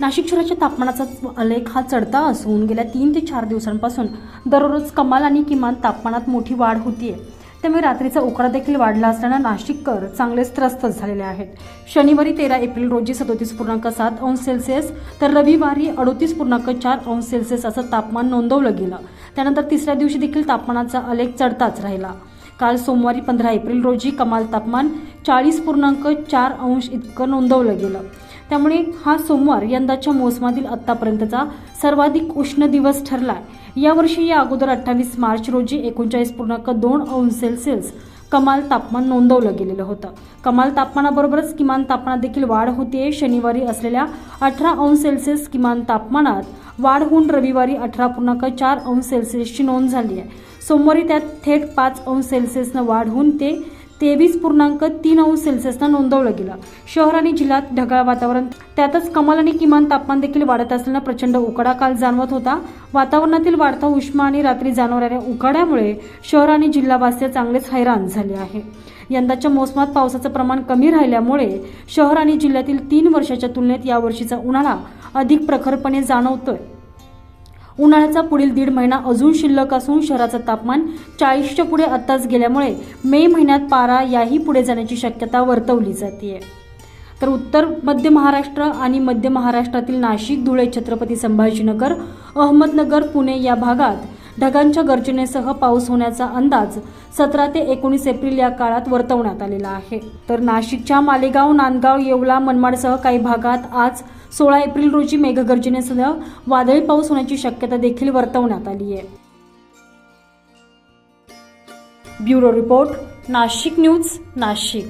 नाशिक शहराच्या तापमानाचा आलेख हा चढता असून गेल्या तीन ते चार दिवसांपासून दररोज कमाल आणि किमान तापमानात मोठी वाढ होतीये. त्यामुळे रात्रीचा उकडा देखील वाढला असल्यानं नाशिककर चांगलेच त्रस्त झालेले आहेत. शनिवारी तेरा एप्रिल रोजी सदोतीस पूर्णांक सात अंश सेल्सिअस तर रविवारी अडोतीस पूर्णांक चार अंश सेल्सिअस असं तापमान नोंदवलं गेलं. त्यानंतर तिसऱ्या दिवशी देखील तापमानाचा आलेख चढताच राहिला. काल सोमवारी पंधरा एप्रिल रोजी कमाल तापमान चाळीस पूर्णांक चार अंश इतकं नोंदवलं गेलं. त्यामुळे हा सोमवार यंदाच्या मोसमातील आत्तापर्यंतचा सर्वाधिक उष्ण दिवस ठरला. यावर्षी या अगोदर अठ्ठावीस मार्च रोजी एकोणचाळीस पूर्णांक दोन अंश सेल्सिअस कमाल तापमान नोंदवलं गेलेलं होतं. कमाल तापमानाबरोबरच किमान तापमानात देखील वाढ होते शनिवारी असलेल्या अठरा अंश सेल्सिअस किमान तापमानात वाढ होऊन रविवारी अठरा पूर्णांक चार अंश सेल्सिअसची नोंद झाली आहे सोमवारी त्यात थेट पाच अंश सेल्सिअसनं वाढ होऊन ते तेवीस पूर्णांक तीन अंश सेल्सिअसनं नोंदवलं गेलं. शहर आणि जिल्ह्यात ढगाळ वातावरण. त्यातच कमाल आणि किमान तापमान देखील वाढत असल्यानं प्रचंड उकडा काल जाणवत होता. वातावरणातील वाढता उष्मा आणि रात्री जाणवणाऱ्या उकाड्यामुळे शहर आणि जिल्हावासीय चांगलेच हैराण झाले आहे. यंदाच्या मोसमात पावसाचं प्रमाण कमी राहिल्यामुळे शहर आणि जिल्ह्यातील तीन वर्षाच्या तुलनेत यावर्षीचा उन्हाळा अधिक प्रखरपणे जाणवतोय. उन्हाळ्याचा पुढील दीड महिना अजून शिल्लक असून शहराचं तापमान चाळीसच्या पुढे आत्ताच गेल्यामुळे मे महिन्यात पारा याही पुढे जाण्याची शक्यता वर्तवली जाते तर उत्तर मध्य महाराष्ट्र आणि मध्य महाराष्ट्रातील नाशिक धुळे छत्रपती संभाजीनगर अहमदनगर पुणे या भागात ढगांच्या गर्जनेसह पाऊस होण्याचा अंदाज सतरा ते एकोणीस एप्रिल या काळात वर्तवण्यात आलेला आहे. तर नाशिकच्या मालेगाव नांदगाव येवला मनमाडसह काही भागात आज सोळा एप्रिल रोजी मेघगर्जनेसह वादळी पाऊस होण्याची शक्यता देखील वर्तवण्यात आली आहे. Bureau report Nashik news Nashik.